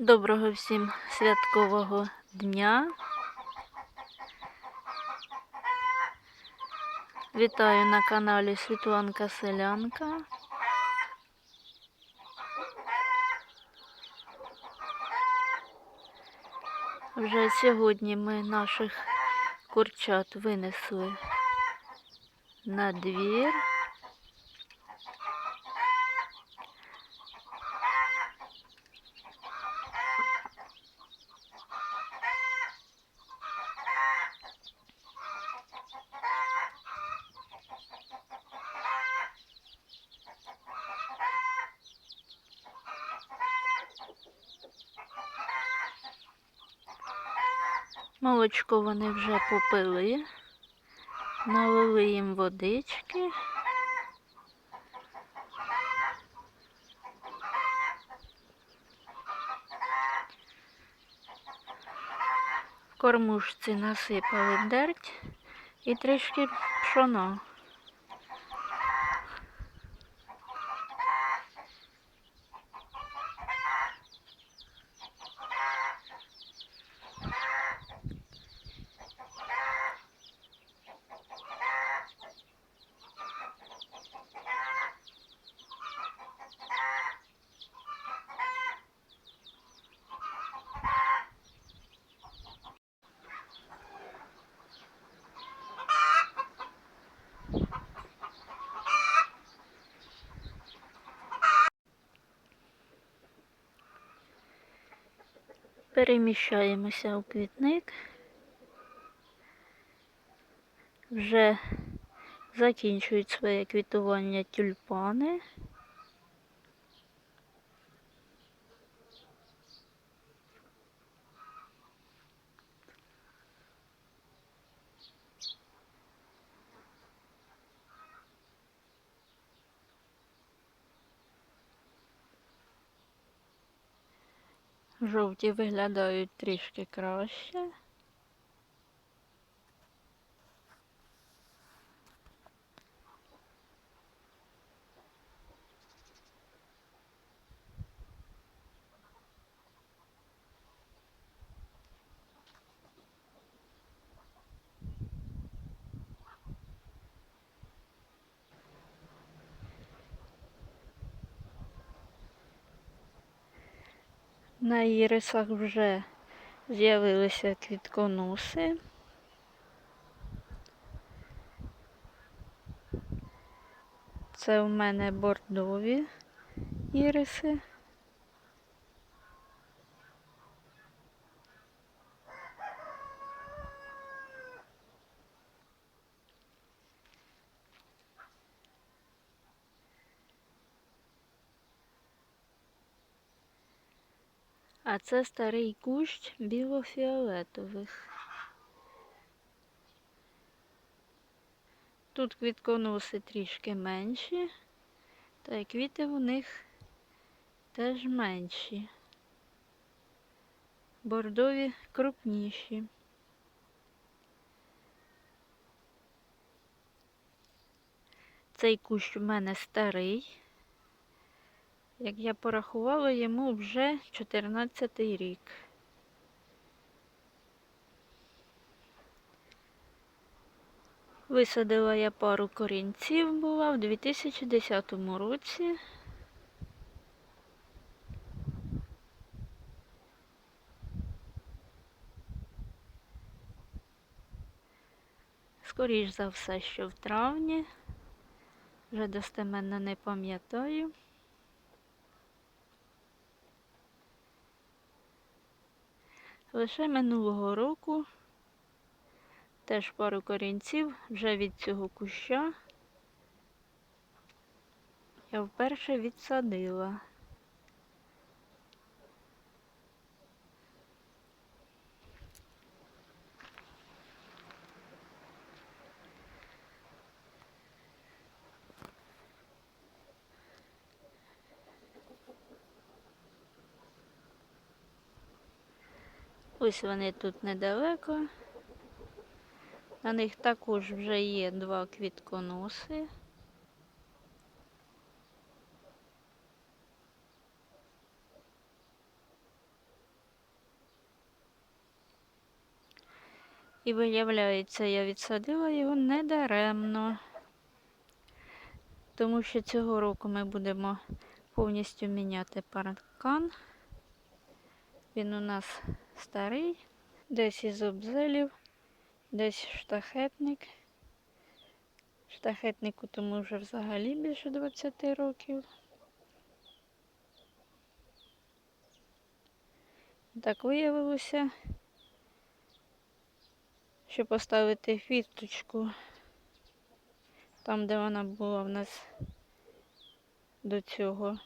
Доброго всім святкового дня. Вітаю на каналі Світланка Селянка. Вже сьогодні ми наших курчат винесли на двір. Молочко вони вже попили, налили їм водички. В кормушці насипали дерть і трішки пшона. Переміщаємося у квітник. Вже закінчують своє квітування тюльпани. Жовті виглядають трішки краще. На ірисах вже з'явилися квітконоси. Це у мене бордові іриси. А це старий кущ білофіолетових. Тут квітконоси трішки менші, та й квіти у них теж менші. Бордові крупніші. Цей кущ у мене старий. Як я порахувала, йому вже 14 рік. Висадила я пару корінців була в 2010 році. Скоріш за все, що в травні. Вже достеменно не пам'ятаю. Лише минулого року теж пару корінців вже від цього куща я вперше відсадила. Ось вони тут недалеко. На них також вже є два квітконоси. І виявляється, я відсадила його недаремно, тому що цього року ми будемо повністю міняти паркан. Він у нас старий, десь із обзелів, десь штахетник. Штахетнику тому вже взагалі більше 20 років. Так виявилося, що поставити фіточку там, де вона була в нас до цього,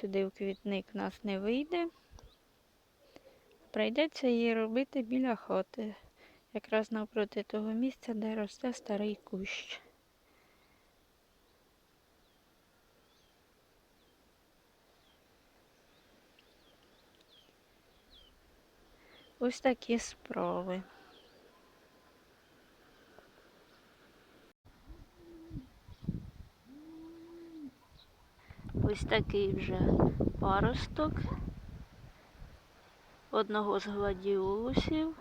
сюди в квітник нас не вийде. Прийдеться її робити біля хати, якраз навпроти того місця, де росте старий кущ. Ось такі справи. Ось такий вже паросток одного з гладіолусів.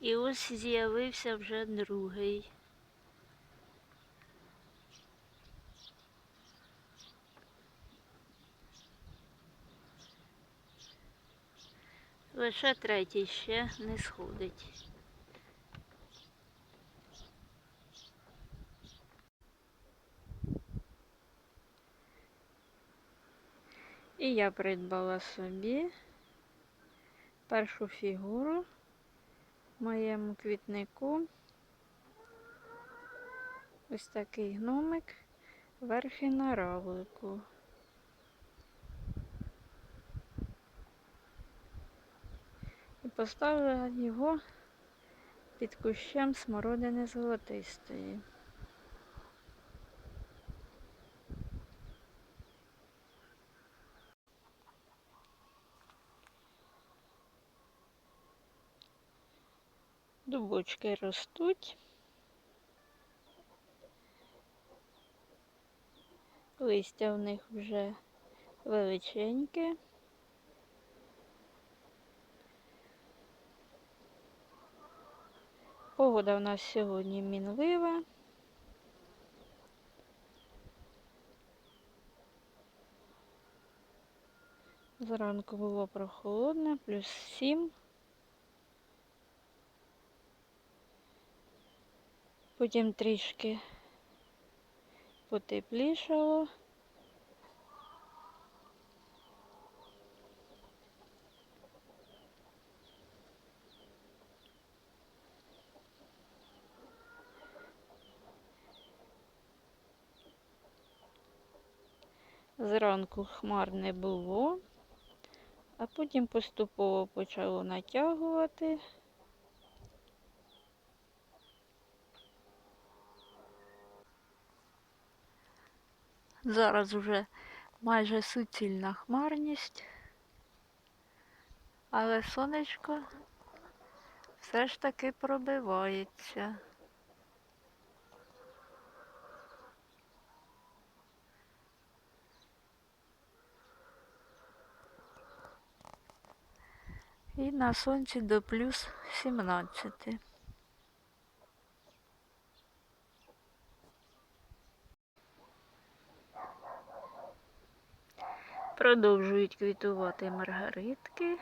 І ось з'явився вже другий. Лише третій ще не сходить. І я придбала собі першу фігуру моєму квітнику. Ось такий гномик верхи на равлику. І поставила його під кущем смородини золотистої. Дубочки ростуть. Листя в них вже величеньке. Погода в нас сьогодні мінлива. Зранку було прохолодне, плюс 7. Потім трішки потеплішало. Зранку хмар не було, а потім поступово почало натягувати. Зараз вже майже суцільна хмарність, але сонечко все ж таки пробивається. І на сонці до плюс 17. Продовжують квітувати маргаритки.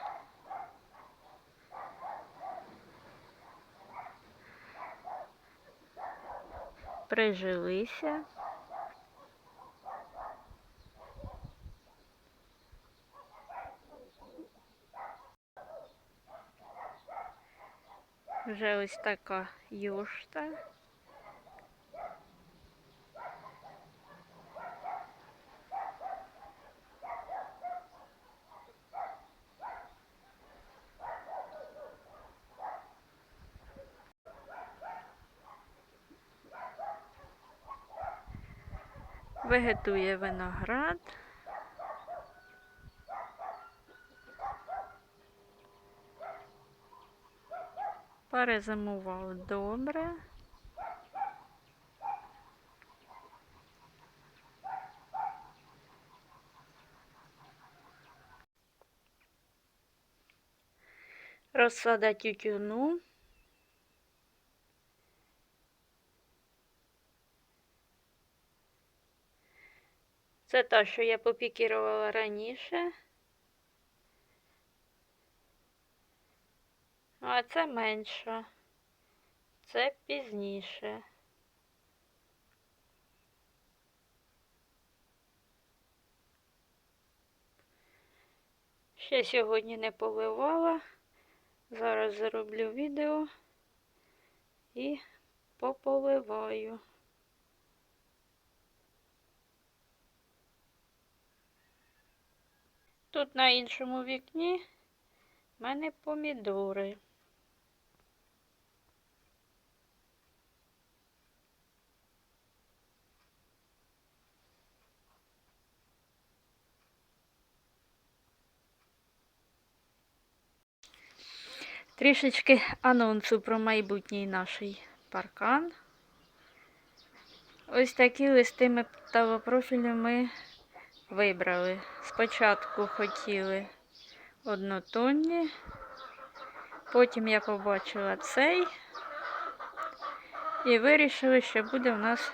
Прижилися. Вже ось така юшта. вегетує виноград. Перезимував добре. Розсада тютюну. Це та, що я попікірувала раніше. А це менша. Це пізніше. Ще сьогодні не поливала. Зараз зроблю відео і пополиваю. Тут на іншому вікні в мене помідори. Трішечки анонсу про майбутній наш паркан. Ось такі листи металопрофілю ми вибрали. Спочатку хотіли однотонні, потім я побачила цей і вирішили, що буде у нас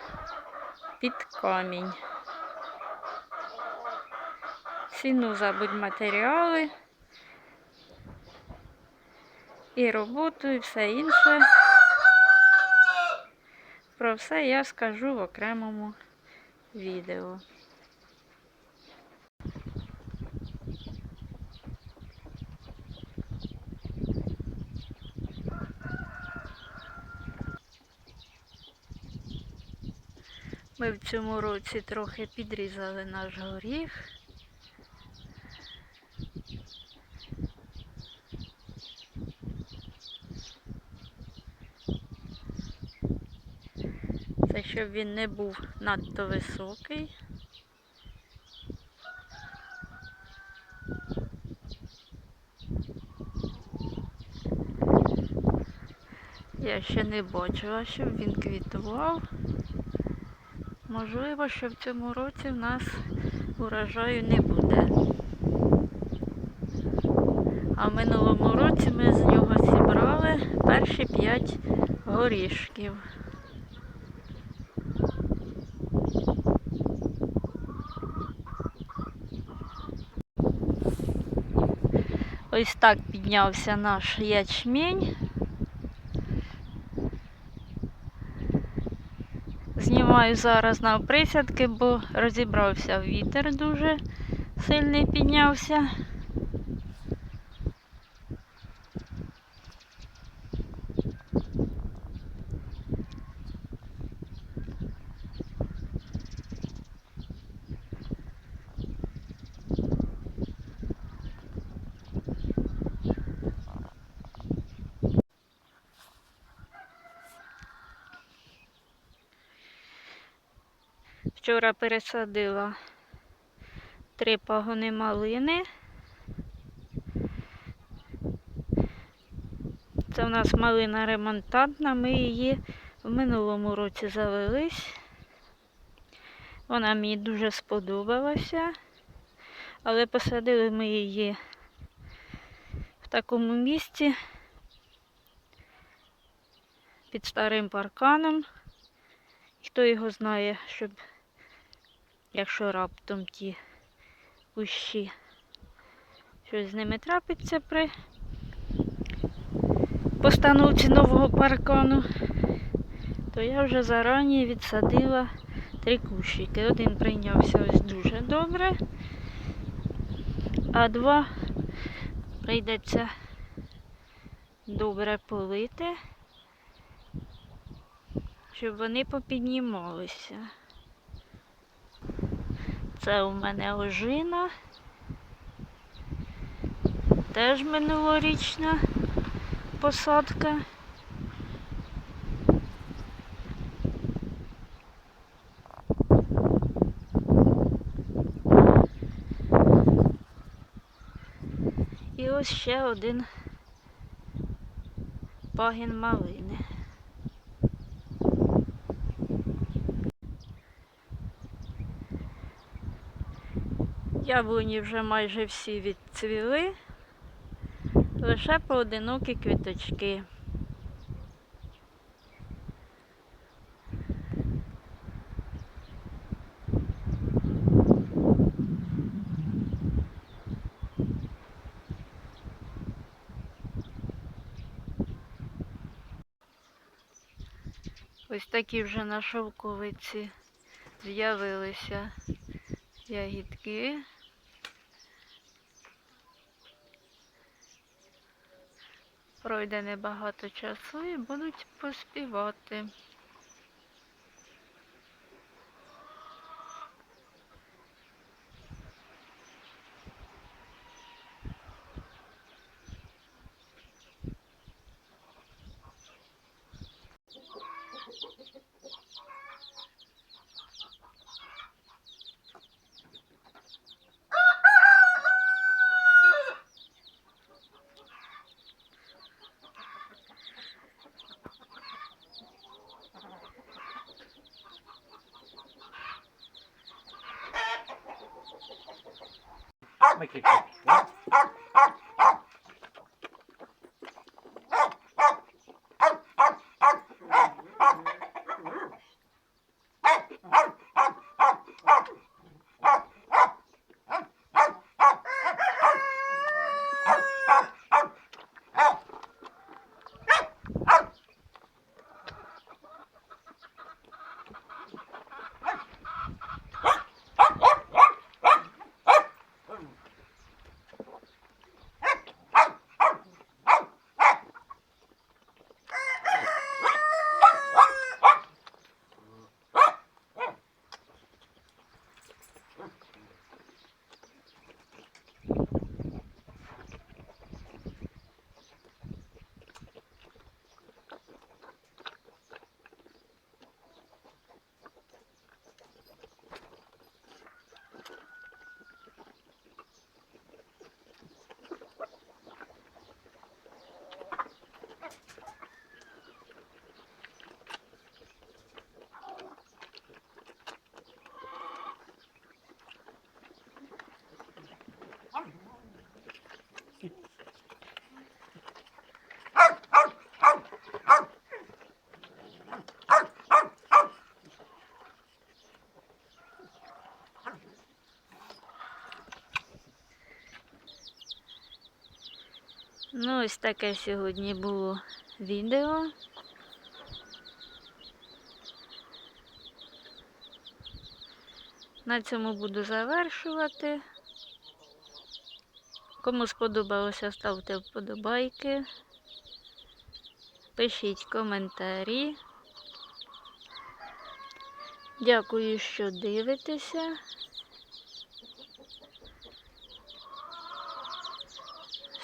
під камінь. Ціну за будь-матеріали і роботу, і все інше. Про все я скажу в окремому відео. Ми в цьому році трохи підрізали наш горіх. Це щоб він не був надто високий. Я ще не бачила, щоб він квітував. Можливо, що в цьому році в нас урожаю не буде. А в минулому році ми з нього зібрали перші п'ять горішків. Ось так піднявся наш ячмінь. Знімаю зараз на присядки, бо розібрався вітер дуже сильний піднявся. Вчора пересадила три пагони малини. Це у нас малина ремонтантна, ми її в минулому році завелись. Вона мені дуже сподобалася, але посадили ми її в такому місці під старим парканом. Хто його знає, щоб якщо раптом ті кущі щось з ними трапиться при постановці нового паркану, то я вже зарані відсадила три кущики. Один прийнявся ось дуже добре, а два прийдеться добре полити, щоб вони попіднімалися. Це у мене ожина. Теж минулорічна посадка. І ось ще один пагін малини. Яблуні вже майже всі відцвіли. Лише поодинокі квіточки. Ось такі вже на шовковиці з'явилися ягідки. Пройде небагато часу і будуть поспівати. paquete. ¿eh? Ну, ось таке сьогодні було відео. На цьому буду завершувати. Кому сподобалося, ставте вподобайки. Пишіть коментарі. Дякую, що дивитеся.